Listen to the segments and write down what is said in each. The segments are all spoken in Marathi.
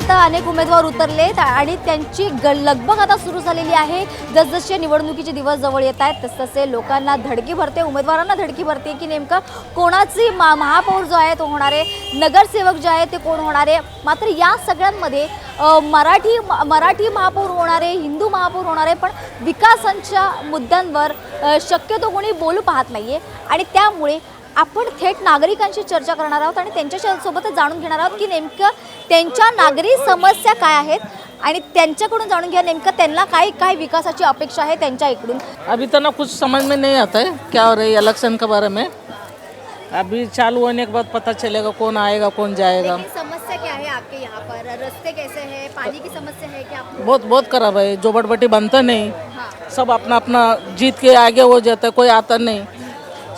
आता अनेक उमेदवार उतरलेत आणि त्यांची ग लगबग आता सुरू झालेली आहे. जसजसे निवडणुकीचे दिवस जवळ येत आहेत तसतसे लोकांना धडकी भरते उमेदवारांना धडकी भरते की नेमकं कोणाची मा महापौर जो आहे तो होणारे नगरसेवक जे आहे ते कोण होणारे मात्र या सगळ्यांमध्ये मराठी म- मराठी महापौर होणारे हिंदू महापौर होणारे पण विकासांच्या मुद्द्यांवर शक्यतो कोणी बोलू पाहत नाही आहे आणि त्यामुळे आपण थेट नागरिकांशी चर्चा करणार आहोत आणि त्यांच्या सोबतच जाणून घेणार आहोत की नेमकं त्यांच्या नागरी समस्या काय आहेत आणि त्यांच्याकडून जाणून घ्या नेमकं त्यांना काय काय विकासाची अपेक्षा आहे त्यांच्या इकडून अभी तो ना कुछ समझ में नहीं आता है क्या हो रहा इलेक्शन के बारे में। अभी चालू होने के बाद पता चलेगा कौन आएगा कौन जाएगा। समस्या क्या है आपके यहाँ पर? रस्ते कैसे हैं? पानी की समस्या है क्या बहुत बहुत खराब है जोबटबटी बनता नहीं। सब अपना अपना जीत के आगे हो जाता है कोई आता नहीं।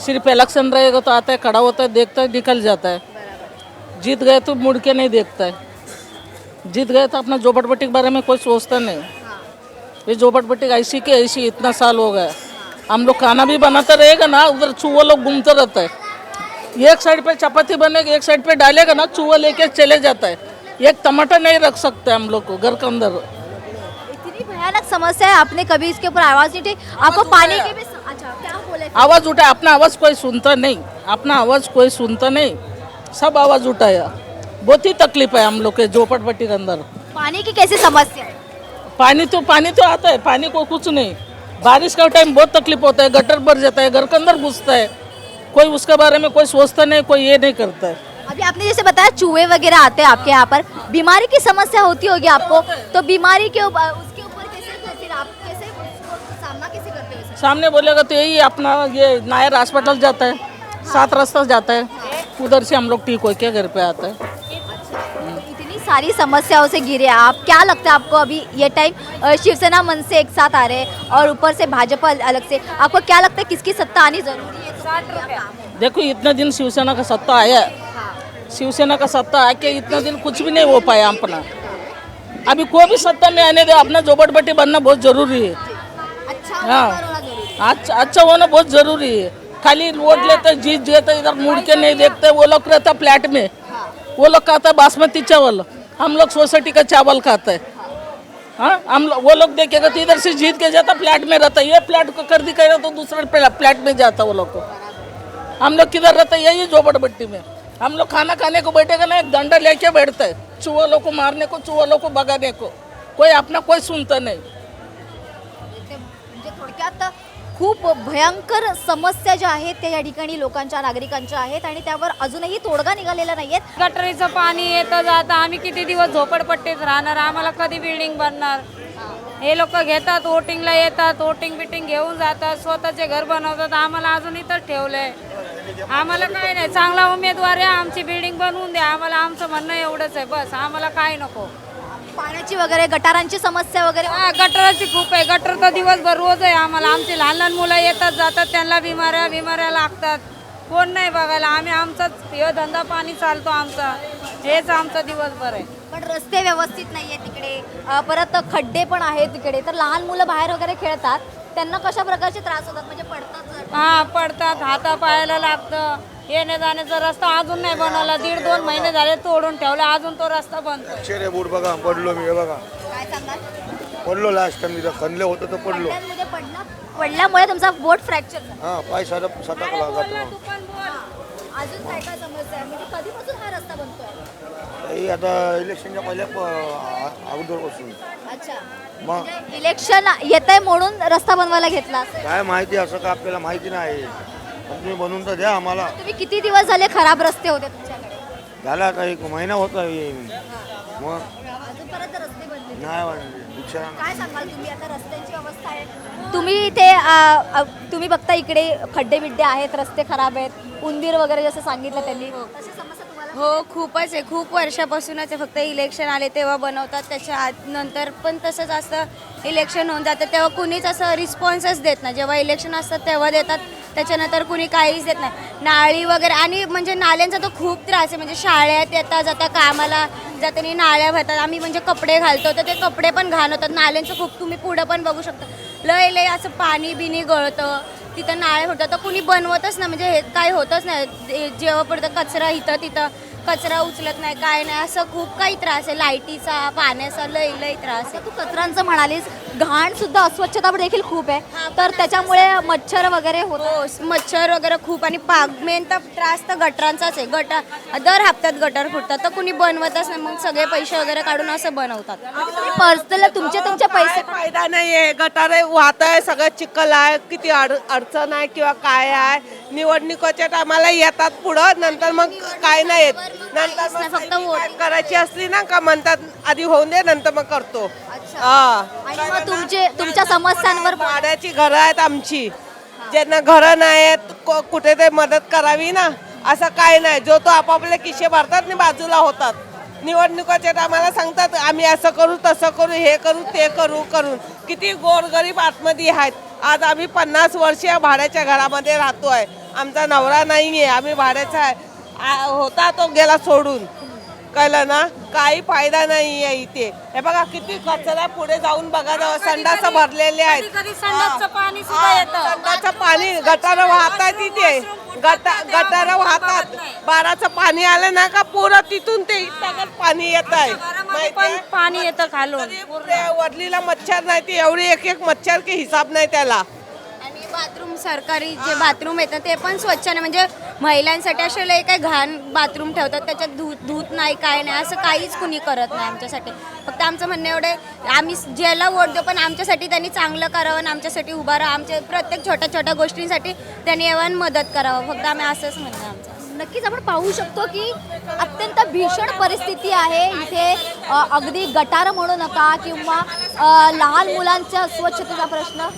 सिर्फ़ इलेक्शन रहेगा तो आता है खड़ा होता है देखता है निकल जाता है। जीत गए तो मुड़ के नहीं देखता है। जीत गए तो अपना जोबटबटी के बारे में कोई सोचता नहीं। ये झोपड़पट्टी ऐसी की ऐसी इतना साल हो गया। हम लोग खाना भी बनाता रहेगा ना उधर चूहा लोग घूमते रहता है। एक साइड पे चपाती बनेगी एक साइड पे डालेगा ना चूहा लेके चले जाता है। एक टमाटर नहीं रख सकते हम लोग को घर के अंदर। इतनी भयानक समस्या है आपने कभी इसके ऊपर आवाज़ नहीं उठी आपको पानी की भी अच्छा क्या बोले आवाज़ उठा अपना आवाज़ कोई सुनता नहीं अपना आवाज़ कोई सुनता नहीं सब आवाज़ उठाया बहुत ही तकलीफ़ है हम लोग के झोपड़पट्टी के अंदर। पानी की कैसी समस्या है? पानी तो पानी तो आता है पानी को कुछ नहीं। बारिश का टाइम बहुत तकलीफ़ होता है गटर भर जाता है घर के अंदर घुसता है। कोई उसके बारे में कोई सोचता नहीं कोई ये नहीं करता है। अभी आपने जैसे बताया चूहे वगैरह आते हैं आपके यहाँ पर। बीमारी की समस्या होती होगी आपको तो बीमारी के सामने बोलेगा तो यही अपना ये नायर हॉस्पिटल जाता है सात रास्ता जाता है। उधर से हम लोग ठीक होके घर पे आते हैं। इतनी सारी समस्याओं से घिरे आप क्या लगता है आपको अभी ये टाइम शिवसेना मन से एक साथ आ रहे हैं और ऊपर से भाजपा अलग से आपको क्या लगता है किसकी सत्ता आनी ज़रूरी है? देखो इतने दिन शिवसेना का सत्ता आया शिवसेना का सत्ता आके इतना दिन कुछ भी नहीं हो पाया अपना। अभी कोई भी सत्ता में आने दे अपना झोपड़पट्टी बनना बहुत ज़रूरी है। अच्छा हाँ। अच्छा अच्छा होना बहुत ज़रूरी है खाली वोट लेते जीत जाते इधर मुड़ के नहीं देखते वो लोग रहता फ्लैट में. वो लोग खाता है बासमती चावल हम लोग सोसाइटी का चावल खाते हैं? हाँ हम लोग वो लोग देखेगा तो इधर से जीत के जाता फ्लैट में रहता. ये फ्लैट को कर दी कह तो दूसरे फ्लैट में जाता वो लोग को. हम लोग किधर रहते हैं यही झोपड़पट्टी में. हम लोग खाना खाने को बैठेगा ना, एक डंडा लेके बैठता है, चूहों को मारने को, चूहों को भगाने को. कोई अपना कोई सुनता नहीं. थोडक्यात खूप भयंकर समस्या ज्या आहेत त्या या ठिकाणी लोकांच्या नागरिकांच्या आहेत आणि त्यावर अजूनही तोडगा निघालेला नाहीयेत. गटरीचं पाणी येतं जातं. आम्ही किती दिवस झोपडपट्टीत राहणार? आम्हाला कधी बिल्डिंग बनणार? हे लोक घेतात वोटिंगला येतात वोटिंग बिटिंग घेऊन जातात स्वतःचे घर बनवतात. आम्हाला अजून इथं ठेवलंय. आम्हाला काय नाही. चांगला उमेदवार आहे. आमची बिल्डिंग बनवून द्या. आम्हाला आमचं म्हणणं एवढंच आहे. बस. आम्हाला काय नको. पाण्याची वगैरे गटारांची समस्या वगैरे? हा गटराची खूप आहे. गटर तर दिवसभर रोज आहे आम्हाला. आमची लहान लहान मुलं येतात जातात त्यांना बिमाऱ्या बिमाऱ्या लागतात. कोण नाही बघायला. आम्ही आमचाच हे धंदा पाणी चालतो आमचा. हेच आमचा दिवसभर आहे. पण रस्ते व्यवस्थित नाहीये तिकडे. अ, परत खड्डे पण आहेत तिकडे. तर लहान मुलं बाहेर वगैरे खेळतात. त्यांना कशा प्रकारचे त्रास होतात? म्हणजे पडतात हा पडतात. हाता पायाला लागतं. येणे जाण्याचा रस्ता अजून नाही बनवला. दीड दोन महिने झाले तोडून ठेवला. अजून तो रस्ता बनतो अक्षरे बूट बघा पडलो मी हे बघा. काय पडलो लास्ट टाइम तिथं खणलं होतं तर पडलो. पडल्यामुळे तुमचा बोट फ्रॅक्चर झाला. हा पाय साधा सटकला जातो तू पण बोल. अजून काय काय समस्या आहे? म्हणजे कधीपासून हा रस्ता बनतोय? आता इलेक्शनच्या पहिल्या प- अगोदरपासून. अच्छा. मग? म्हणजे इलेक्शन येत आहे म्हणून रस्ता बनवायला घेतला. काय माहिती असं का आपल्याला माहिती नाही. तुम्ही बनवून तर द्या आम्हाला. तुम्ही किती दिवस झाले खराब रस्ते होते तुमच्याकडे? झाला आता एक महिना होता येईन मग अजून परत रस्ते बनले. नाही वाटले. रिक्षा. काय सांगाल तुम्ही? आता रस्त्यांची अवस्था आहे. तुम्ही ते अ, अ, तुम्ही बघता इकडे खड्डे बिड्डे आहेत रस्ते खराब आहेत. उंदीर वगैरे जसं सांगितलं त्यांनी. तशी समस्या हो खूपच आहे. खूप वर्षापासूनच आहे. फक्त इलेक्शन आले तेव्हा बनवतात. त्याच्या आत नंतर पण तसंच असतं. इलेक्शन होऊन जातं. तेव्हा कुणीच असं रिस्पॉन्सच देत नाही. जेव्हा इलेक्शन असतात तेव्हा देतात. त्याच्यानंतर कुणी काहीच देत नाही. नाळी वगैरे आणि म्हणजे नाल्यांचा तर खूप त्रास आहे. म्हणजे शाळेत येता जाता कामाला जाताना नाळ्या भरतात. आम्ही म्हणजे कपडे घालतो तर ते कपडे पण घाण होतात. नाल्यांचं खूप तुम्ही पुढं पण बघू शकता. लय लय असं पाणी बिनी गळतं. तिथं नाळे होतं. तर कुणी बनवतच नाही. म्हणजे हे काय होतच नाही. जेव्हा पडतं कचरा इथं तिथं कचरा उचलत नाही काय नाही असं खूप काही त्रास आहे. लाईटीचा पाण्याचा लई लई त्रास आहे. तू कचऱ्यांचं म्हणालीस घाण सुद्धा अस्वच्छता देखील खूप आहे. तर त्याच्यामुळे मच्छर वगैरे होत हो मच्छर वगैरे खूप आणि पाग मेन तर त्रास तर गटरांचाच आहे. गटर दर हप्त्यात गटर फुटतात. तर कुणी बनवतच नाही मग सगळे पैसे वगैरे काढून असं बनवतात. पर्सनल तुमचे तुमचे पैसे फायदा नाही आहे गटारे वाहत आहे सगळं चिखल आहे. किती अड अडचण आहे किंवा काय आहे? निवडणुकीच्या टायमाला येतात पुढं नंतर मग काय नाही येत. नंतर मग फक्त vote. करायची असली ना का म्हणतात आधी होऊन दे नंतर मग करतो. हा. आणि मग तुमचे तुमच्या समस्यांवर भाड्याची घरं आहेत आमची. ज्यांना घरं नाही आहेत को- कुठे ते मदत करावी ना? असं काय नाही. जो तो आपापले किशे भरतात आणि बाजूला होतात. निवडणुकाच्या टायमाला सांगतात आम्ही असं करू तसं करू हे करू ते करू करून किती गोरगरीब आतमध्ये आहेत. आज आम्ही पन्नास वर्ष या भाड्याच्या घरामध्ये राहतोय. आमचा नवरा नाही आहे आम्ही भाड्याचा आहे. आ- होता तो गेला सोडून. कळलं ना? काही फायदा नाही आहे इथे. हे बघा किती कचरा पुढे जाऊन बघा ना, संडास भरलेले आहेत. कधी संडासचं पाणी सुद्धा येतं. संडाचं पाणी गटार वाहतात तिथे गटा गटार वाहतात. बाराचं पाणी आलं ना का पुरं तिथून ते पाणी येत आहे. घरामध्ये पण पाणी येतं खालून वडलीला मच्छर नाही ती एवढी एक एक मच्छर की हिसाब नाही त्याला. बाथरूम सरकारी जे बाथरूम येतात ते पण स्वच्छ नाही. म्हणजे महिलांसाठी असे लय काही घाण बाथरूम ठेवतात त्याच्यात धूत धूत नाही काय नाही असं काहीच कुणी करत नाही आमच्यासाठी. फक्त आमचं म्हणणं एवढं आहे, आम्ही ज्याला वोट देऊ पण आमच्यासाठी त्यांनी चांगलं करावं आणि आमच्यासाठी उभं राहा आमच्या प्रत्येक छोट्या छोट्या गोष्टींसाठी त्यांनी येवन मदत करावं. फक्त आम्ही असंच म्हणणं आहे आमचं. नक्कीच आपण पाहू शकतो की अत्यंत भीषण परिस्थिती आहे. इथे अगदी गटार म्हणू नका किंवा लहान मुलांच्या स्वच्छतेचा प्रश्न.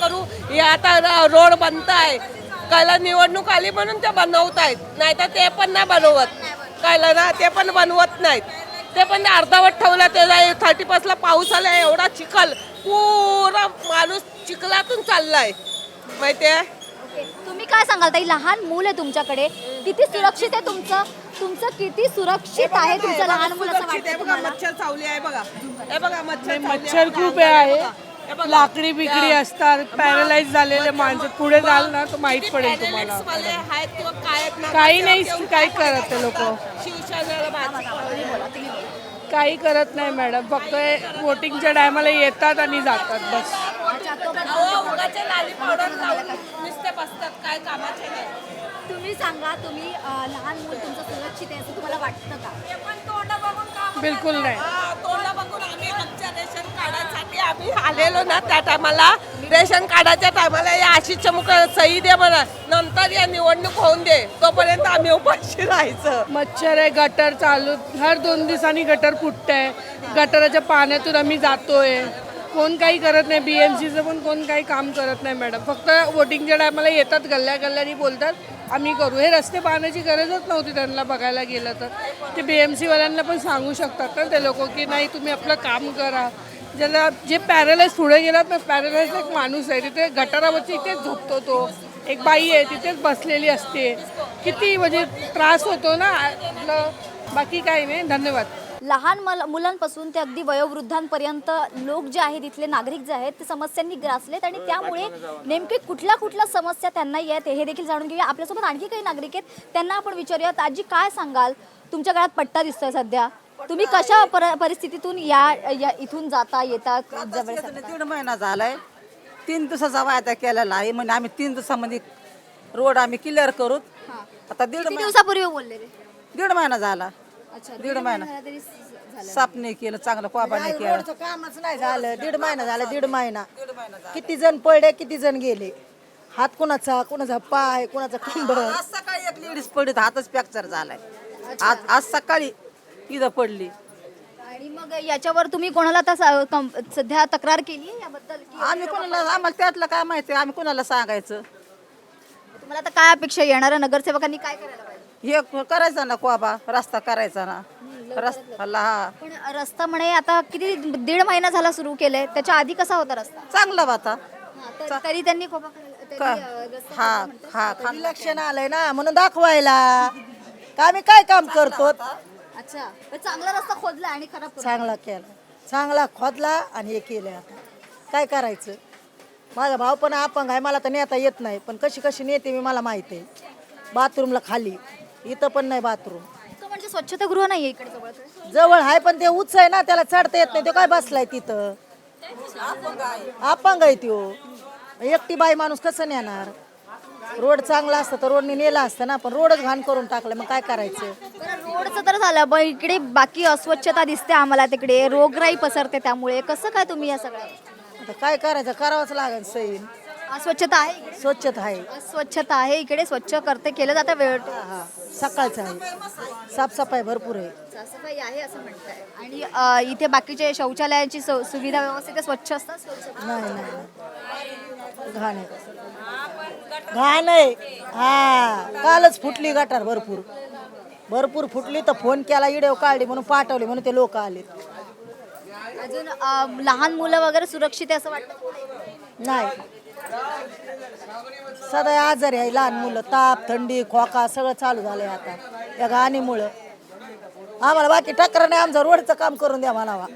करू. हे आता रोड रोड बनताय कायला निवडणूक आली म्हणून ते बनवत आहेत नाही तर ते पण नाही बनवत. कळलं ना ते पण बनवत नाहीत. ते पण ते अर्धावट ठेवलं ते थर्टी ला पाऊस आला एवढा चिखल. पुरा माणूस चिखलातून चाललाय. तुम्ही काय सांगाल ताई? लहान मूल आहे तुमच्याकडे. किती सुरक्षित आहे तुमचं? तुमचं किती सुरक्षित आहे तुमचं लहान मुलं असं वाटतं तुम्हाला? मच्छर चावली आहे बघा. हे बघा मच्छर मच्छर खूप आहे. लाकडी बिकडी असतात पॅरलाइज झालेले माणसं. पुढे जाल ना तर माहीत पडेल तुम्हाला. आहेत किंवा काय आहेत ना काही नाही काही करत ते लोक. शिवसेनेला काही करत नाही मॅडम. फक्त वोटिंगच्या टायमाला येतात आणि जातात बस. उगाचे लाली powder लावून नुसते बसतात काय कामाचे नाही. तुम्ही सांगा तुम्ही अ, लहान मूल तुमचं सुरक्षित आहे असं तुम्हाला वाटतं का? बिलकुल नाही. हा, तोंड बघून आम्ही आमच्या रेशन कार्डासाठी आम्ही आलेलो ना त्या टायमाला. रेशन कार्डाच्या टायमाला या आशिष चमुक सही दे म्हणा नंतर या निवडणूक होऊन दे. तोपर्यंत आम्ही उपाशी राहायचं. मच्छर आहे गटर चालू हर दोन दिवसांनी गटर फुटतंय. गटराच्या पाण्यातून आम्ही जातोय. कोण काही करत नाही बी एम सीचं पण कोण काही काम करत नाही मॅडम फक्त वोटिंगच्या टायमाला येतात गल्ल्या गल्ल्यानी बोलतात आम्ही करू. हे रस्ते पाहण्याची गरजच नव्हती त्यांना बघायला गेलं तर. ते बी एम सीवाल्यांना पण सांगू शकतात ना ते लोक की नाही तुम्ही आपलं काम करा. ज्याला जे पॅरलाइज पुढे गेलात तर पॅरलाइज एक माणूस आहे. तिथे गटारावरती इथेच झोपतो तो. एक बाई आहे तिथेच बसलेली असते. किती म्हणजे त्रास होतो ना आपलं. बाकी काही नाही. धन्यवाद. लहान मल मुलांपासून ते अगदी वयोवृद्धांपर्यंत लोक जे आहेत इथले नागरिक जे आहेत ते समस्यांनी ग्रासलेत आणि त्यामुळे नेमके कुठल्या कुठल्या समस्या त्यांना येत हे देखील जाणून घेऊया. आपल्यासोबत आणखी काही नागरिक आहेत त्यांना आपण विचारूयात. आजी काय सांगाल? तुमच्या गळ्यात पट्टा दिसतोय सध्या. तुम्ही कशा पर- परिस्थितीतून या या- इथून जाता येता? जवळ दीड महिना झालाय तीन दिवसाचा वायदा केलेला आहे. म्हणजे आम्ही तीन दिवसामध्ये रोड आम्ही क्लिअर करू. आता दीड किती महिना दिवसापूर्वी बोलले रे? दीड महिना झाला. अच्छा दीड महिना. महिना तरी झालं. साफ नाही केलं चांगलं कोबा नाही केलं. कामच नाही झालं. दीड महिना झाला दीड महिना. किती जण पडले किती जण गेले? हात कुणाचा कुणाचा पाय कुणाचा कंबर आज सकाळी एक लेडीज पडली तर हातच फ्रॅक्चर झालाय. आज आज सकाळी इथं पडली. आणि मग याच्यावर तुम्ही कोणाला आता स- कं- सध्या तक्रार केली आहे याबद्दल? की आम्ही कोणाला आम्हाला त्यातलं काय माहिती आम्ही कोणाला सांगायचं? तुम्हाला आता काय अपेक्षा आहे? येणाऱ्या नगरसेवकांनी काय करायला पाहिजे हे करायचा ना कोबा रस्ता करायचा ना. रस्ता हा. पण रस्ता म्हणे आता किती दीड महिना झाला सुरू केलाय त्याच्या आधी कसा होता रस्ता? चांगला होता हा, तर- तरी त्यांनी रस्ता हा हा खा- इलेक्शन आलंय ना म्हणून दाखवायला. का आम्ही काय काम करतो? अच्छा पण चांगला रस्ता खोदला आणि खराब करून चांगला केला. चांगला खोदला आणि हे केलं आता. काय करायचं? माझा भाऊ पण अपंग आहे मला तर नेता येत नाही पण कशी कशी नेते मी मला माहिती आहे. बाथरूमला खाली. इथं पण नाही बाथरूम. तो म्हणजे स्वच्छतागृह नाहीये इकडे जवळ जवळ आहे पण ते उंच आहे ना त्याला चढता येत नाही तो काय बसलाय तिथं? अपंग आहे त्यो. एकटी बाई माणूस कसं नेणार? रोड चांगला असतं तर रोडने नेला असतं ना पण रोडच घाण करून टाकलं मग काय करायचं? रोडचं तर झालं पण इकडे बाकी अस्वच्छता दिसते आम्हाला तिकडे रोगराई पसरते त्यामुळे. कसं काय तुम्ही या सगळ्या? आता काय करायचं? करावंच लागेल सैन. अस्वच्छता आहे इकडे? स्वच्छता आहे. अस्वच्छता आहे इकडे स्वच्छ करते केलं जातं वेळ हा सकाळचं आहे. साफसफाई भरपूर आहे. साफसफाई आहे असं म्हणताय. आणि अ, इथे बाकीचे शौचालयाची सु- सुविधा व्यवस्थित आहे, स्वच्छ असतात? स्वच्छ नाही नाही. नाही. घाण आहे. घाण आहे. हा. कालच फुटली गटार भरपूर. भरपूर फुटली तर फोन केला इडीव काढली म्हणून पाठवली म्हणून ते लोक आले अजून अ, लहान मुलं वगैरे सुरक्षित आहे असं वाटतं? नाही. सदा आजारी आहे लहान मुलं ताप थंडी खोका सगळं चालू झालंय आता. या घाणीमुळं आम्हाला बाकी तक्रार नाही आमचं रोडचं काम करून द्या म्हणावा.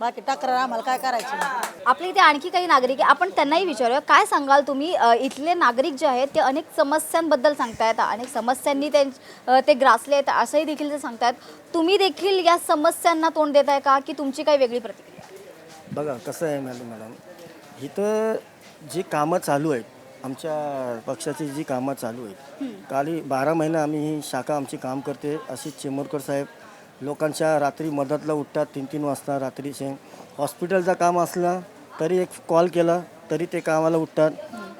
बाकी तक्रार आम्हाला काय करायची नाही. आपल्या इथे आणखी काही नागरिक आहे. आपण त्यांनाही विचारूया काय सांगाल तुम्ही? अ, इथले नागरिक जे आहेत ते अनेक समस्यांबद्दल सांगतायत अनेक समस्यांनी ते अ, ते ग्रासले आहेत असंही देखील ते सांगतायत. तुम्ही देखील या समस्यांना तोंड देत आहे का? की तुमची काही वेगळी प्रतिक्रिया? बघा कसं आहे मॅडम मॅडम इथं जी कामं चालू आहेत आमच्या पक्षाची जी कामं चालू आहेत काली बारा महिने आम्ही ही शाखा आमची काम करते अशीच चेंबूरकर साहेब लोकांच्या रात्री मदतला उठतात तीन तीन वाजता रात्रीचे हॉस्पिटलचं काम असलं तरी एक कॉल केला तरी ते कामाला उठतात.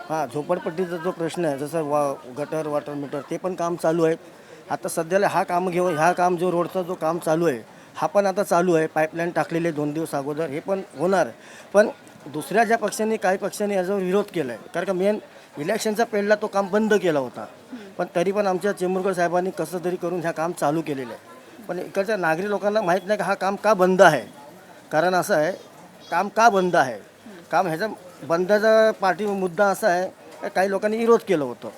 हां झोपडपट्टीचा जो प्रश्न आहे जसं वा गटर वॉटर मीटर ते पण काम चालू आहे आता सध्याला हा काम घेऊन ह्या काम जो रोडचा जो काम चालू आहे हा पण आता चालू आहे. पाईपलाईन टाकलेली दोन दिवस अगोदर हे पण होणार. पण दुसऱ्या ज्या पक्षांनी काही पक्षांनी याच्यावर विरोध केला आहे कारण का मेन इलेक्शनचा पेडला तो काम बंद केला होता. पण तरी पण आमच्या चेंबूरकर साहेबांनी कसं तरी करून ह्या काम चालू केलेलं आहे. पण इकडच्या नागरिक लोकांना माहीत नाही का हा काम का बंद आहे? कारण असं आहे काम का बंद आहे? काम ह्याचा बंदाचा पाठी मुद्दा असा आहे का काही लोकांनी विरोध केलं होतं.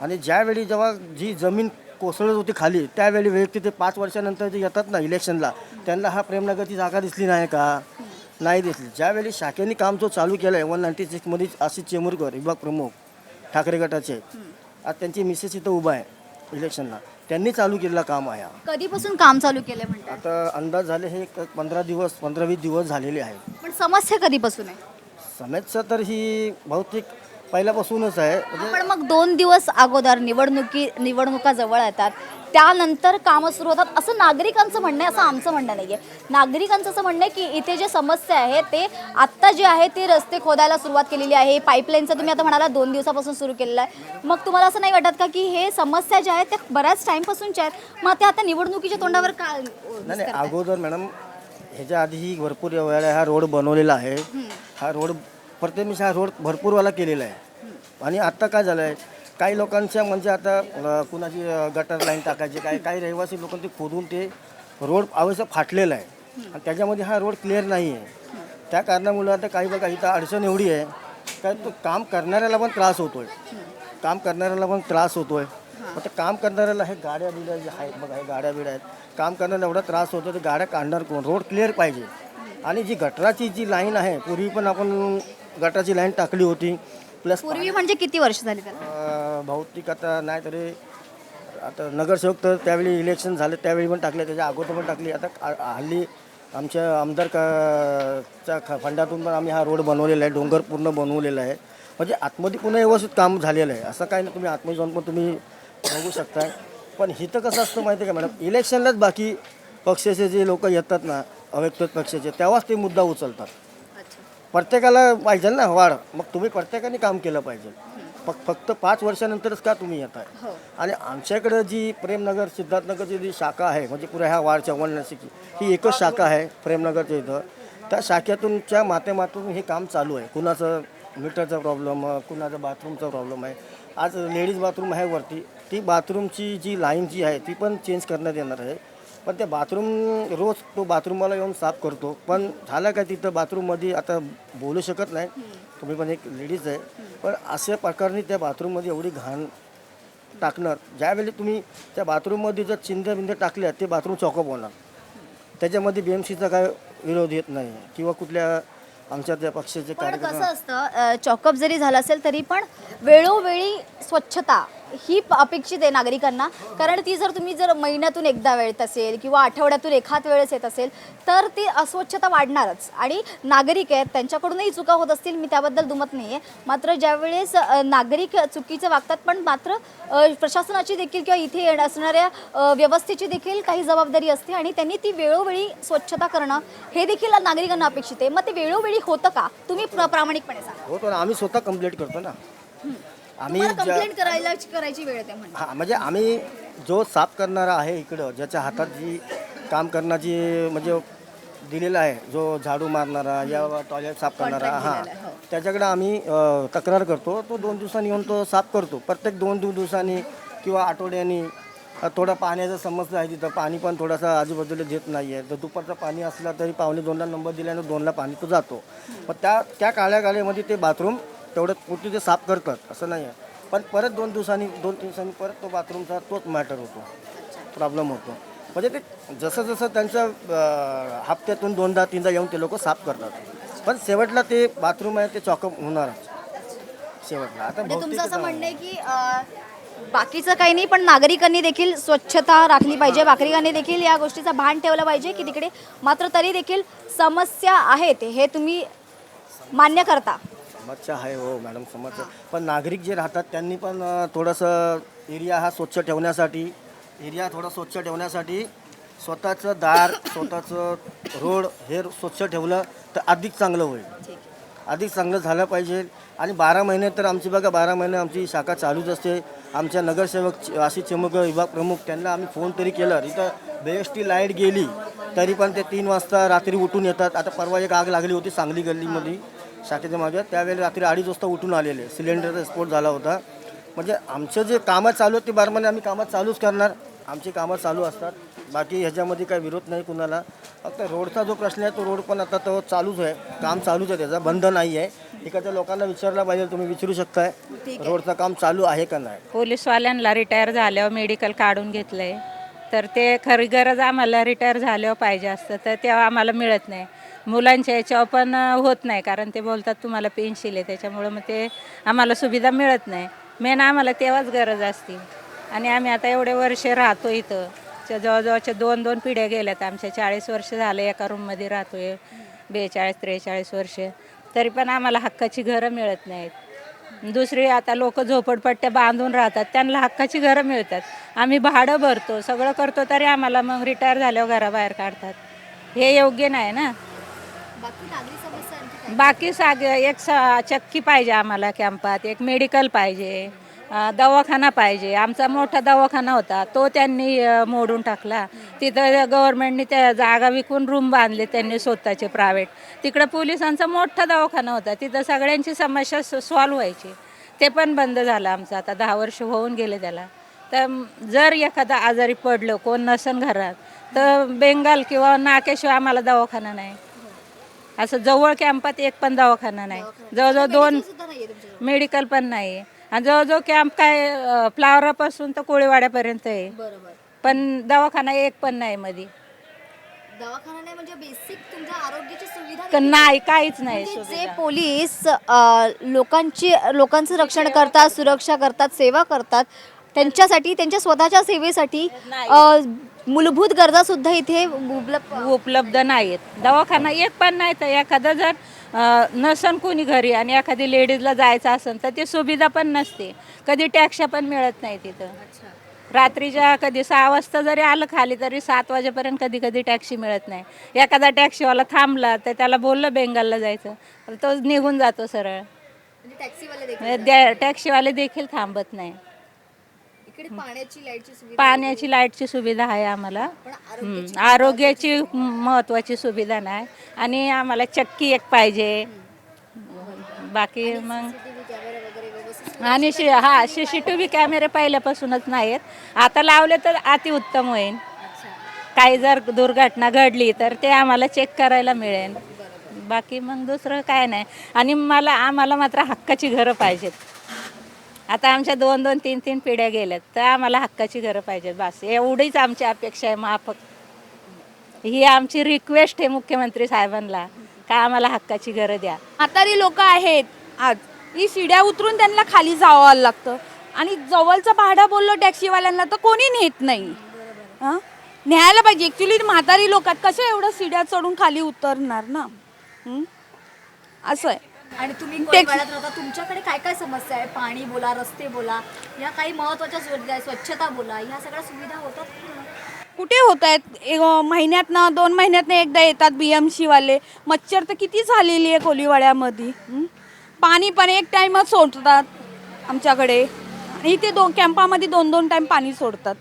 आणि ज्यावेळी जेव्हा जी जमीन कोसळत होती खाली त्यावेळी व्यक्ती ते पाच वर्षानंतर जे येतात ना इलेक्शनला त्यांना हा प्रेमनगरची जागा दिसली नाही का? नाही दिसली. ज्यावेळी शाखेने काम जो चालू केलं आहे वन नाईन्टी सिक्समध्ये आशिष चेंबूरकर विभाग प्रमुख ठाकरे गटाचे आज त्यांची मिसेस इथं उभा आहे इलेक्शनला. त्यांनी चालू केलेलं काम आहे. कधीपासून काम चालू केले म्हणतात आता अंदाज झाले हे एक पंधरा दिवस पंधरा वीस दिवस झालेले आहेत पण समस्या कधीपासून आहे? समस्या तर ही बहुतेक पहिल्यापासूनच आहे. पण मग दोन दिवस अगोदर निवडणुकी निवडणुका जवळ येतात. त्यानंतर कामं सुरू होतात. असं नागरिकांचं म्हणणं आहे असं आमचं म्हणणं नाही आहे नागरिकांचं असं म्हणणं आहे की इथे जे समस्या आहे ते आत्ता जे आहे ते रस्ते खोदायला सुरुवात केलेली आहे. पाईपलाईनचं तुम्ही आता म्हणाला दोन दिवसापासून सुरू केलेलं आहे. मग तुम्हाला असं नाही वाटत का की हे समस्या ज्या आहेत त्या बऱ्याच टाईमपासूनच्या आहेत? मग त्या आता निवडणुकीच्या तोंडावर का नाही अगोदर मॅडम ह्याच्या आधीही भरपूर वेळा हा रोड बनवलेला आहे. हा रोड प्रत्येक हा रोड भरपूरवाला केलेला आहे. आणि आत्ता काय झालं आहे काही लोकांच्या म्हणजे आता कुणाची गटर लाईन टाकायची काही काही रहिवासी लोक ते खोदून ते रोड अवश्य फाटलेला आहे. आणि त्याच्यामध्ये हा रोड क्लिअर नाही आहे त्या कारणामुळे आता काही बघा इथं अडचण एवढी आहे काय तो काम करणाऱ्याला पण त्रास होतो आहे काम करणाऱ्याला पण त्रास होतोय. मग ते काम करणाऱ्याला हे गाड्या बिड्या जे आहेत बघा हे गाड्या बिड्या आहेत. काम करण्याला एवढा त्रास होतो ते गाड्या काढणार कोण? रोड क्लिअर पाहिजे. आणि जी गटराची जी लाईन आहे पूर्वी पण आपण गटराची लाईन टाकली होती. प्लस पूर्वी म्हणजे किती वर्ष झाली त्याला? भौतिक आता नाही तरी आता नगरसेवक तर त्यावेळी इलेक्शन झालं त्यावेळी पण टाकले त्याच्या अगोदर पण टाकली. आता आ- हल्ली आमच्या आमदार का च्या ख- फंडातून पण आम्ही हा रोड बनवलेला आहे डोंगर पूर्ण बनवलेला आहे. म्हणजे आतमध्ये पुन्हा व्यवस्थित काम झालेलं आहे. असं काही नाही तुम्ही आतमध्ये जाऊन पण तुम्ही बघू शकताय. पण इथं कसं असतं माहिती आहे का मॅडम? इलेक्शनलाच बाकी पक्षाचे जे लोक येतात ना अव्यक्त पक्षाचे तेव्हाच ते मुद्दा उचलतात. प्रत्येकाला पाहिजे ना वाढ. मग तुम्ही प्रत्येकाने काम केलं पाहिजे. फक- फक्त पाच वर्षानंतरच का तुम्ही येत आहे आणि आमच्याकडं जी प्रेमनगर सिद्धार्थनगरची जी शाखा आहे म्हणजे पुऱ्या ह्या वाढच्या नाशिकची ही एकच शाखा आहे प्रेमनगरच्या इथं. त्या शाखेतूनच्या माध्यमातून हे काम चालू आहे. कुणाचं मीटरचा प्रॉब्लेम कुणाचा बाथरूमचा प्रॉब्लेम आहे. आज लेडीज बाथरूम आहे वरती. ती बाथरूमची जी लाईन जी आहे ती पण चेंज करण्यात येणार आहे. पण ते बाथरूम रोज तो बाथरूमवाला येऊन साफ करतो. पण झालं काय तिथं बाथरूममध्ये आता बोलू शकत नाही. तुम्ही पण एक लेडीज आहे. पण अशा प्रकारे त्या बाथरूममध्ये एवढी घाण टाकणार. ज्यावेळी तुम्ही त्या बाथरूममध्ये जर चिंध्या बिंद्या टाकल्या ते बाथरूम चॉकअप होणार. त्याच्यामध्ये बी एम सीचा काय विरोध येत नाही. किंवा कुठल्या आमच्या त्या पक्षाचे पण कार्यक्रम कसं असतं चॉकअप जरी झालं असेल तरी पण वेळोवेळी स्वच्छता ही अपेक्षित आहे नागरिकांना. कारण ती जर तुम्ही जर महिन्यातून एकदा वेळेत असेल किंवा आठवड्यातून एखाद वेळेस येत असेल तर ती अस्वच्छता वाढणारच. आणि नागरिक आहेत त्यांच्याकडूनही चुका होत असतील मी त्याबद्दल दुमत नाही आहे मात्र ज्यावेळेस नागरिक चुकीचं वागतात पण मात्र प्रशासनाची देखील किंवा इथे येणं असणाऱ्या व्यवस्थेची देखील काही जबाबदारी असते आणि त्यांनी ती वेळोवेळी स्वच्छता करणं हे देखील नागरिकांना अपेक्षित आहे. मग ते वेळोवेळी होतं का? तुम्ही प्र- प्रामाणिकपणे सांगा. हो पण आम्ही स्वतः कंप्लीट करतो ना. आम्ही तुम्हाला ज्या कंप्लेंट करायला करायची वेळ येते म्हणजे हा म्हणजे आम्ही जो साफ करणारा आहे इकडं ज्याच्या हातात जी काम करण्याची म्हणजे दिलेला आहे जो झाडू मारणारा या टॉयलेट साफ करणारा हां त्याच्याकडे आम्ही अ, तक्रार करतो. तो दोन दिवसांनी येऊन तो साफ करतो. प्रत्येक दोन दोन दिवसांनी किंवा आठवड्यानी अ, थोडा पाण्याचा समस्या आहे तिथं. पाणी पण थोडासा आजूबाजूला देत नाही आहे तर दुपारचं पाणी असला तरी पावणे दोनला नंबर दिल्यानं दोनला पाणी तो जातो. मग त्या त्या काळ्या काळेमध्ये ते बाथरूम तेवढं कुठे ते साफ करतात असं नाही आहे. पण परत दोन दिवसांनी दोन तीन दिवसांनी परत तो बाथरूमचा तोच मॅटर होतो. प्रॉब्लेम होतो. म्हणजे ते जसं जसं त्यांचं अं, हप्त्यातून दोनदा तीनदा येऊन ते लोक साफ करतात. पण शेवटला ते बाथरूम आहे ते चॉकअप होणारच. शेवटला. आता म्हणजे तुमचं असं म्हणणं आहे की बाकीचं काही नाही पण नागरिकांनी देखील स्वच्छता राखली पाहिजे. नागरिकांनी देखील या गोष्टीचा भान ठेवलं पाहिजे की तिकडे मात्र तरी देखील समस्या आहेत. हे तुम्ही मान्य करता. समस्या आहे हो मॅडम समस्या. पण नागरिक जे राहतात त्यांनी पण अं, थोडंसं एरिया हा स्वच्छ ठेवण्यासाठी एरिया थोडा स्वच्छ ठेवण्यासाठी स्वतःचं दार स्वतःचं रोड हे स्वच्छ ठेवलं तर अधिक चांगलं होईल. अधिक चांगलं झालं पाहिजे. आणि बारा महिने तर आमची बघा बारा महिने आमची शाखा चालूच असते. आमच्या नगरसेवक चि- आशिष चिमुक विभाग प्रमुख त्यांना आम्ही फोन तरी केलं. इथं बेएसटी लाइट गेली तरी पण ते तीन वाजता रात्री उठून येतात. आता परवा एक आग लागली होती सांगली गल्लीमध्ये. शाखेच्या मागे. त्यावेळी रात्री अडीच वाजता उठून आलेले. सिलेंडरचा स्फोट झाला होता. म्हणजे आमचं जे कामं चालू आहेत ते बारा महिने आम्ही कामं चालूच करणार. आमची कामं चालू असतात. बाकी ह्याच्यामध्ये काही विरोध नाही कुणाला. फक्त रोडचा जो प्रश्न आहे तो रोड पण आता तो चालूच आहे. काम चालूच आहे त्याचा. बंद नाही आहे. इकडच्या लोकांना विचारला पाहिजे तुम्ही विचारू शकताय. रोडचं काम चालू आहे का नाही? पोलीसवाल्यांना रिटायर झाल्यावर मेडिकल काढून घेतलंय. तर ते खरी गरज आम्हाला रिटायर झाल्यावर पाहिजे असतं. तर तेव्हा आम्हाला मिळत नाही. मुलांच्या याच्यावर पण होत नाही. कारण ते बोलतात तुम्हाला पेन्शिल आहे. त्याच्यामुळं मग ते आम्हाला सुविधा मिळत नाही. मेन आम्हाला तेव्हाच गरज असते. आणि आम्ही आता एवढे वर्ष राहतो इथं. जवळजवळच्या दोन दोन पिढ्या गेल्यात. आमच्या चाळीस वर्ष झालं एका रूममध्ये राहतो आहे बेचाळीस त्रेचाळीस वर्ष. तरी पण आम्हाला हक्काची घरं मिळत नाहीत. दुसरी आता लोक झोपडपट्ट्या बांधून राहतात. त्यांना हक्काची घरं मिळतात. आम्ही भाडं भरतो. सगळं करतो तरी आम्हाला मग रिटायर झाल्यावर घराबाहेर काढतात. हे योग्य नाही ना? बाकी साग एक स चक्की पाहिजे आम्हाला कॅम्पात एक मेडिकल पाहिजे दवाखाना पाहिजे. आमचा मोठा दवाखाना होता तो त्यांनी मोडून टाकला. तिथं गव्हर्नमेंटने त्या जागा विकून रूम बांधले त्यांनी स्वतःचे प्रायव्हेट. तिकडं पोलिसांचा मोठा दवाखाना होता. तिथं सगळ्यांची समस्या सॉल्व्ह व्हायची. ते पण बंद झालं आमचं. आता दहा वर्ष होऊन गेले त्याला. तर जर एखादा आजारी पडलं कोण नसन घरात तर बेंगाल किंवा नाकेशिवाय आम्हाला दवाखाना नाही. असं जवळ कॅम्पात एक पण दवाखाना नाही. जवळजवळ दोन नाहीये तुमच्याजवळ. मेडिकल पण नाही आणि जवळजवळ कॅम्प काय फ्लावरापासून तर कोळीवाड्यापर्यंत आहे. पण दवाखाना एक पण नाही मध्ये दवाखाना नाही म्हणजे बेसिक तुमच्या आरोग्याची सुविधा तर नाही काहीच नाही म्हणजे जे. पोलीस लोकांची लोकांचं रक्षण करतात सुरक्षा करतात सेवा करतात त्यांच्यासाठी त्यांच्या स्वतःच्या सेवेसाठी मूलभूत गरजा सुद्धा इथे उपलब्ध उपलब्ध नाहीत. दवाखाना एक पण नाही तर एखादं जर अं, नसन कोणी घरी आणि एखादी लेडीजला जायचं असेल तर ती सुविधा पण नसते. कधी टॅक्स्या पण मिळत नाही तिथं. रात्रीच्या कधी सहा वाजता जरी आलं खाली तरी सात वाजेपर्यंत कधी कधी टॅक्सी मिळत नाही. एखादा टॅक्सीवाला थांबला तर त्याला बोललं बेंगालला जायचं. तर तो निघून जातो सरळ. म्हणजे टॅक्सीवाले म्हणजे टॅक्सीवाले देखील थांबत नाही. इकडे पाण्याची लाईटची सुविधा पाण्याची लाईटची सुविधा आहे आम्हाला. पण हं, आरोग्याची महत्वाची सुविधा नाही. आणि आम्हाला चक्की एक पाहिजे. बाकी मग CCTV कॅमेरा वगैरे व्यवस्थित आणि शि हा सी सी टी व्ही कॅमेरे पहिल्यापासूनच नाहीत आता लावले तर अतिउत्तम होईल. काही जर दुर्घटना घडली तर ते आम्हाला चेक करायला मिळेल. बाकी मग दुसरं काय नाही. आणि मला आम्हाला मात्र हक्काची घरं पाहिजेत. आता आमच्या दोन दोन तीन तीन पिढ्या गेल्यात. तर आम्हाला हक्काची घरं पाहिजेत बस. एवढीच आमची अपेक्षा आहे माफक ही आमची रिक्वेस्ट आहे मुख्यमंत्री साहेबांना का आम्हाला हक्काची घरं द्या. म्हातारी लोक आहेत आज. ही शिड्या उतरून त्यांना खाली जावं लागतं. आणि जवळचं भाडं बोललो टॅक्सीवाल्यांना तर कोणी नेत नाही. हां? न्यायला पाहिजे. ॲक्च्युली म्हातारी लोक आहेत. कशा एवढं शिड्या चढून खाली उतरणार ना? असं आहे. आणि तुम्ही कोळीवाड्यात राहता तुमच्याकडे काय काय समस्या आहे? पाणी बोला रस्ते बोला या काही महत्त्वाच्या सुविधा आहे स्वच्छता बोला ह्या सगळ्या सुविधा होतात? कुठे होत आहेत? महिन्यातनं दोन महिन्यातनं एकदा येतात बी एम सीवाले मच्छर तर किती झालेली आहे कोलीवाड्यामध्ये हं? पाणी पण एक टाईमच सोडतात आमच्याकडे. आणि इथे दोन कॅम्पामध्ये दोन दोन टाईम पाणी सोडतात.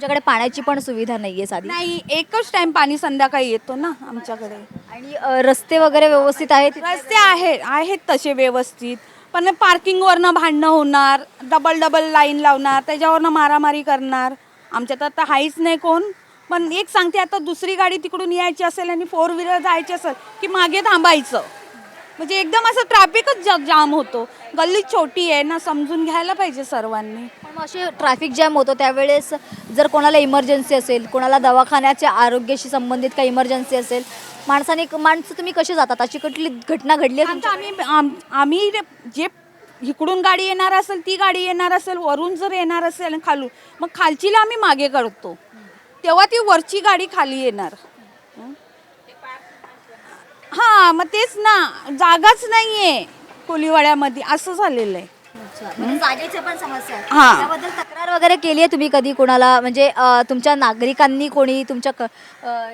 तुमच्याकडे पाण्याची पण सुविधा नाहीये साधी? नाही एकच टाईम पाणी संध्याकाळी येतो ना आमच्याकडे. आणि अ, रस्ते वगैरे व्यवस्थित आहेत रस्ते आहेत आहेत तसे व्यवस्थित. पण पार्किंगवरनं भांडणं होणार डबल डबल लाईन लावणार त्याच्यावरनं मारामारी करणार. आमच्यात आता हाईच नाही कोण. पण एक सांगते आता दुसरी गाडी तिकडून यायची असेल आणि फोर व्हीलर जायची असेल की मागे थांबायचं. म्हणजे एकदम असं ट्रॅफिकच जाम होतो. गल्ली छोटी आहे ना समजून घ्यायला पाहिजे सर्वांनी. असे ट्रॅफिक जॅम होतो. त्यावेळेस जर कोणाला इमर्जन्सी असेल कोणाला दवाखान्याच्या आरोग्याशी संबंधित काही इमर्जन्सी असेल माणसाने माणसं तुम्ही कशी जातात? अशी कुठली घटना घडली आहे आम्ही आम- आम्ही जे इकडून गाडी येणार असेल ती गाडी येणार असेल वरून जर येणार असेल आणि खालून मग खालचीला आम्ही मागे काढतो. तेव्हा ती वरची गाडी खाली येणार. हं? मग तेच ना. जागाच नाहीये कोलीवाड्यामध्ये. असं झालेलं आहे. म्हणजे पण समस्या. हा. त्याबद्दल तक्रार वगैरे केली आहे तुम्ही कधी कोणाला? म्हणजे अ, तुमच्या नागरिकांनी कोणी तुमच्या क- अ,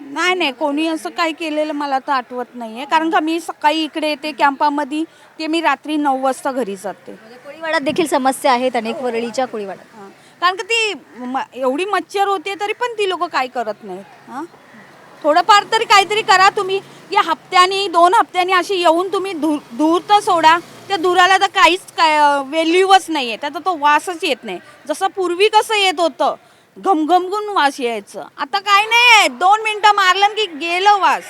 नाही नाही. कोणी असं काही केलेलं मला तर आठवत नाही आहे कारण का मी सकाळी इकडे येते कॅम्पामध्ये. ते मी रात्री नऊ वाजता घरी जाते. म्हणजे कोळीवाड्यात देखील समस्या आहेत अनेक वरळीच्या कोळीवाड्यात. हां. कारण का ती म- एवढी मच्छर होते तरी पण ती लोक काय करत नाहीत. हां. थोडंफार तरी काहीतरी करा तुम्ही. या हप्त्यानी दोन हप्त्यानी अशी येऊन तुम्ही धूर धूर तर सोडा. त्या धुराला तर काहीच काय व्हॅल्यूच नाही आहे त्याचा तो वासच येत नाही. जसं पूर्वी कसं येत होतं घमघमगून वास यायचं. आता काय नाही आहे दोन मिनटं मारलं की गेलं वास?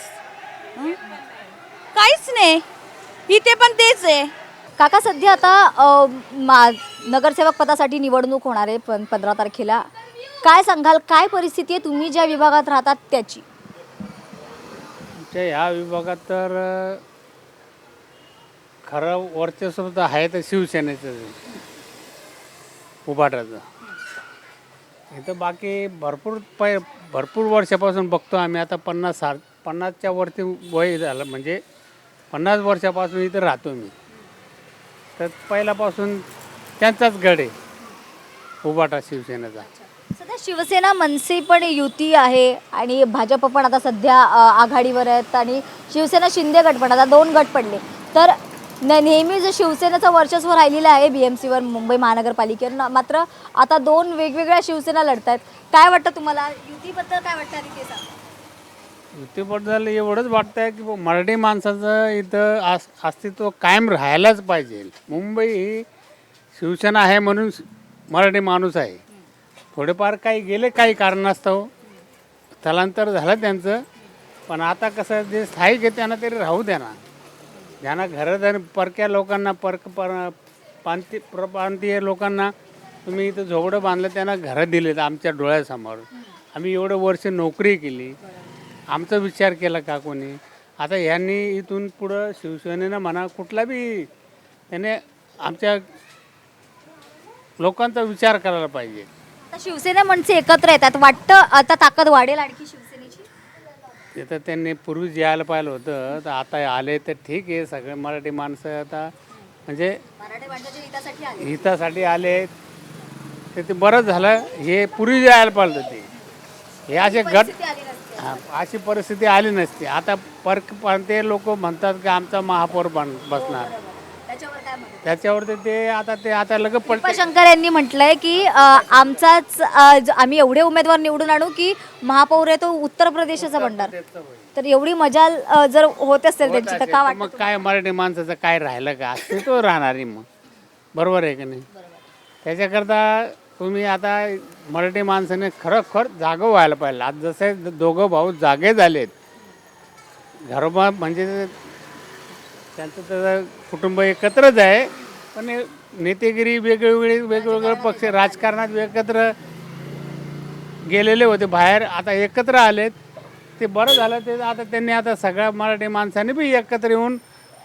काहीच नाही. इथे पण तेच आहे. काका सध्या आता मा- नगरसेवक पदासाठी निवडणूक होणार आहे पण पंधरा तारखेला. काय सांगाल? काय परिस्थिती आहे? तुम्ही ज्या विभागात राहतात त्याची. ह्या विभागात तर खरं वर्चस्व तर आहे तर शिवसेनेचं. उभाटाचं. इथं बाकी भरपूर पै भरपूर वर्षापासून बघतो आम्ही. आता पन्नास साठ पन्नासच्या वरती वय झालं म्हणजे पन्नास वर्षापासून इथं राहतो मी. तर पहिल्यापासून त्यांचाच गड आहे उभाटा शिवसेनेचा. सध्या शिवसेना मनसे पण युती आहे आणि भाजप पण आता सध्या अ, आघाडीवर आहेत आणि शिवसेना शिंदे गट पण आता दोन गट पडले. तर नाही नेहमी जे शिवसेनेचं वर्चस्व राहिलेलं आहे बी एम सीवर मुंबई महानगरपालिकेवर न- मात्र आता दोन वेगवेगळ्या शिवसेना लढत आहेत काय वाटतं तुम्हाला? युतीबद्दल काय वाटतं आधी ते सांगा युतीबद्दल एवढंच वाटतं आहे की बुवा मराठी माणसाचं इथं आस अस्तित्व कायम राहायलाच पाहिजे. मुंबई ही शिवसेना आहे म्हणून मराठी माणूस आहे. थोडेफार काही गेले काही कारणास्तव. स्थलांतर झालं त्यांचं. पण आता कसं जे स्थायिक आहे त्यांना तरी राहू द्या ना. ज्यांना घरं परक्या लोकांना परक पर प्रांती प्रप्रांतीय लोकांना तुम्ही इथं झोपडं बांधलं त्यांना घरं दिलेत आमच्या डोळ्यासमोर. आम्ही एवढं वर्ष नोकरी केली. आमचा विचार केला का कोणी? आता यांनी इथून पुढं शिवसेनेनं म्हणा कुठला बी त्याने आमच्या लोकांचा विचार करायला पाहिजे. आता शिवसेना म्हणजे एकत्र येतात. वाटतं आता ताकद वाढेल आणखी शिवसेना ते तर त्यांनी पूर्वी यायला पाहिलं होतं तर आता आले तर ठीक आहे सगळे मराठी माणसं आता म्हणजे मराठी माणसाच्या हितासाठी आले. हितासाठी आले. तर ते बरं झालं हे पूर्वी यायला पाहिलं होतं ते. हे असे गट परिस्थिती आली नसते. हा, अशी परिस्थिती आली नसती. आता परक ते लोक म्हणतात की आमचा महापौर बन बसणार. त्याच्यावर काय म्हणतात त्याच्यावर ते- आता ते आता लगेच पडते शंकर यांनी म्हटलंय की अ, आमचाच अ, ज- आम्ही एवढे उमेदवार निवडून आणू की महापौर आहे तो उत्तर प्रदेशाचा बनणार तर एवढी मजाल अ, जर होत असेल त्यांची तर का वाटतं? मग काय मराठी माणसाचं काय राहिलं का? अस्तित्व राहणार आहे मग. बरोबर आहे की नाही? त्याच्याकरता तुम्ही आता मराठी माणसाने खरोखर जागं व्हायला पाहिजे. आज जसे दोघं भाऊ जागे झालेत. घरोबा म्हणजे त्यांचं तर कुटुंब एकत्रच आहे पण नेतेगिरी वेगवेगळे वेगवेगळे पक्ष राजकारणात एकत्र गेलेले होते बाहेर आता एकत्र आलेत. ते बरं झालं ते आता त्यांनी आता सगळ्या मराठी माणसाने बी एकत्र येऊन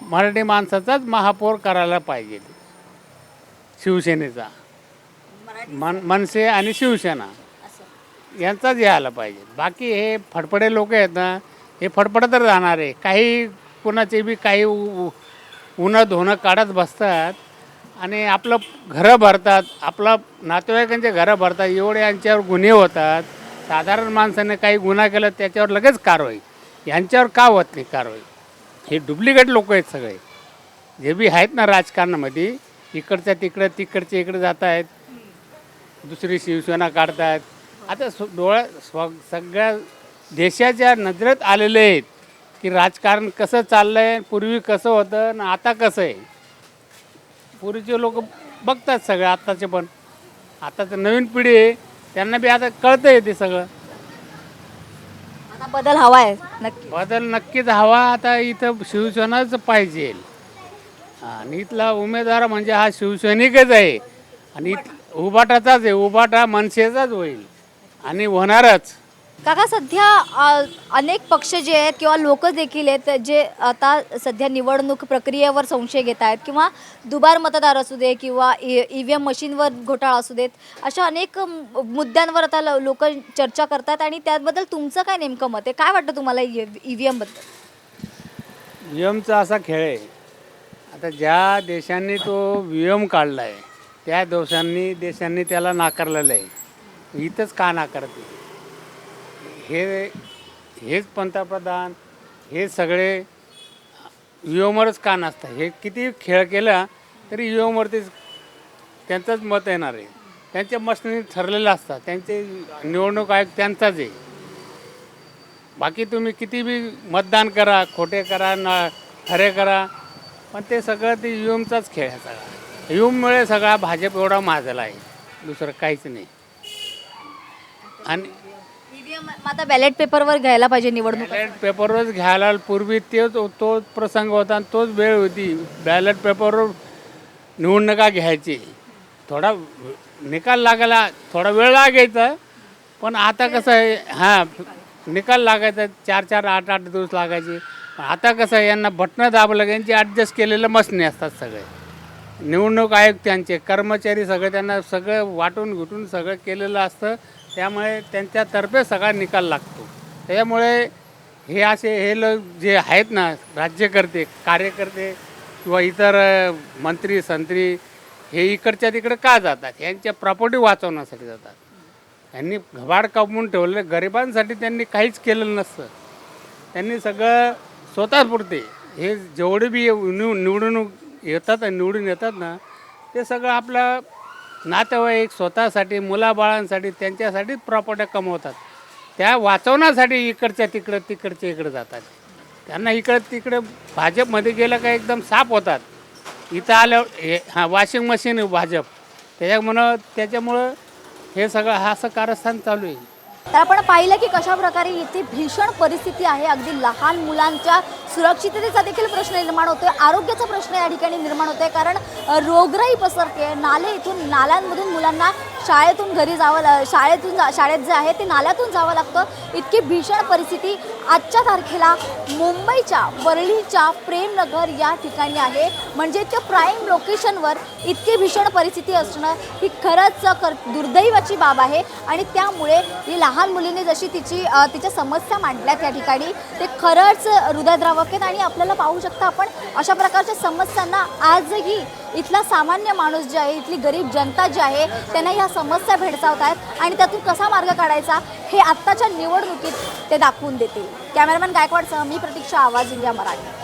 मराठी माणसाचाच महापौर करायला पाहिजे. शिवसेनेचा. मन मनसे आणि शिवसेना. यांचाच यायला पाहिजे. बाकी हे फडफडे लोक आहेत ना हे फडफडतच राहणार. आहे काही कुणाचे बी काही उ- उ- उन्हा धुणं काढत बसतात आणि आपलं घरं भरतात आपलं नातेवाईकांचे घरं भरतात एवढे यांच्यावर गुन्हे होतात. साधारण माणसाने काही गुन्हा केला त्याच्यावर लगेच कारवाई यांच्यावर का होत नाही कारवाई हे डुप्लिकेट लोक आहेत सगळे. जे बी आहेत ना राजकारणामध्ये इकडच्या तिकडं तिकडच्या इकडे जात आहेत. दुसरी शिवसेना काढतात. आता सु- डोळ्या स्व सगळ्या देशाच्या नजरेत आलेले आहेत. की राजकारण कसं चाललं आहे पूर्वी कसं होतं आणि आता कसं आहे? पूर्वीचे लोक बघतात सगळं आत्ताचे पण. आताचं नवीन पिढी आहे त्यांना बी आता कळतं आहे ते सगळं. आता बदल हवा आहे नक्की. बदल नक्कीच हवा आता इथं शिवसेनाच पाहिजे. आणि इथला उमेदवार म्हणजे हा शिवसैनिकच आहे. आणि इथ उबाटाचाच आहे उबाटा मनसेचाच होईल. आणि होणारच. काका सध्या अ, अनेक पक्ष जे आहेत किंवा लोक देखील आहेत जे आता सध्या निवडणूक प्रक्रियेवर संशय घेत आहेत किंवा दुबार मतदार असू दे किंवा ई व्ही एम मशीनवर घोटाळा असू देत अशा अनेक म- मुद्द्यांवर आता लोक चर्चा करतात आणि त्याबद्दल तुमचं काय नेमकं मत आहे? काय वाटतं तुम्हाला ई व्ही एमबद्दल नियमचा असा खेळ आहे. आता ज्या देशांनी तो वियम काढला आहे त्या देशांनी देशांनी त्याला नाकारलेलं आहे. इथंच का नाकारते? हे हेच पंतप्रधान हे सगळे युवमरच का नसतात हे किती खेळ केला तरी युवमरतीच त्यांचंच मत येणार आहे. त्यांच्या मशनी ठरलेलं असतात त्यांचे निवडणूक आयोग त्यांचाच आहे. बाकी तुम्ही किती बी मतदान करा खोटे करा ना खरे करा पण ते सगळं ते युमचाच खेळ आहे सगळा. युममुळे सगळा भाजप एवढा माजला आहे. दुसरं काहीच नाही. आणि आता बॅलेट पेपरवर घ्यायला पाहिजे निवडणूक. बॅलेट पेपरवरच घ्यायला पूर्वी तेच तोच प्रसंग होता आणि तोच वेळ होती. बॅलेट पेपरवर निवडणुका घ्यायची. थोडा निकाल लागायला थोडा वेळ लागायचा. पण आता कसं आहे हां निकाल लागायचा. चार चार आठ आठ दिवस लागायचे. पण आता कसं आहे यांना बटणं दाबलं की यांची ॲडजस्ट केलेलं मसणे असतात सगळे. निवडणूक आयोग त्यांचे कर्मचारी सगळे त्यांना सगळं वाटून घुटून सगळं केलेलं असतं. त्यामुळे त्यांच्यातर्फे सगळा निकाल लागतो. त्याच्यामुळे हे असे हे लोक जे आहेत ना राज्यकर्ते कार्यकर्ते किंवा इतर मंत्री संत्री हे इकडच्या तिकडे का जातात? यांच्या प्रॉपर्टी वाचवण्यासाठी जातात. त्यांनी घबाड कमवून ठेवले. गरिबांसाठी त्यांनी काहीच केलेलं नसतं. त्यांनी सगळं स्वतःच पुरते. हे जेवढे बी निव येतात आणि निवडून येतात ना ते सगळं आपलं नातेवाईक स्वतःसाठी मुलाबाळांसाठी त्यांच्यासाठीच प्रॉपर्ट्या कमवतात. त्या वाचवण्यासाठी इकडच्या तिकडं तिकडच्या इकडं जातात. त्यांना इकडं तिकडे भाजपमध्ये गेलं का एकदम साफ होतात. इथं आल्यावर हे हां वॉशिंग मशीन आहे भाजप. त्याच्यामुळं त्याच्यामुळं हे सगळं हा असं कारस्थान चालू आहे. तर आपण पाहिलं की कशा प्रकारे इथे भीषण परिस्थिती आहे. अगदी लहान मुलांच्या सुरक्षिततेचा देखील प्रश्न निर्माण होतोय. आरोग्याचा प्रश्न या ठिकाणी निर्माण होतोय. कारण रोगराई पसरते नाले इथून नाल्यांमधून मुलांना शाळेतून घरी जावं ला- शाळेतून जा- शाळेत जे आहे ते नाल्यातून जावं लागतं. इतकी भीषण परिस्थिती आजच्या तारखेला मुंबईच्या वरळीच्या प्रेमनगर या ठिकाणी आहे. म्हणजे त्या प्राईम लोकेशनवर इतकी भीषण परिस्थिती असणं ही खरंच कर दुर्दैवाची बाब आहे. आणि त्यामुळे ही लहान मुलीने जशी तिची तिच्या समस्या मांडल्या या ठिकाणी ते खरंच हृदयद्रावक आहेत. आणि आपल्याला पाहू शकता आपण अशा प्रकारच्या समस्यांना आजही इथला सामान्य माणूस जे आहे इथली गरीब जनता जी आहे त्यांना ह्या समस्या भेडसावत आहेत आणि त्यातून कसा मार्ग काढायचा हे आत्ताच्या निवडणुकीत ते दाखवून देतील. कॅमेरामॅन गायकवाडसह मी प्रतीक्षा आवाज इंडिया मराठी.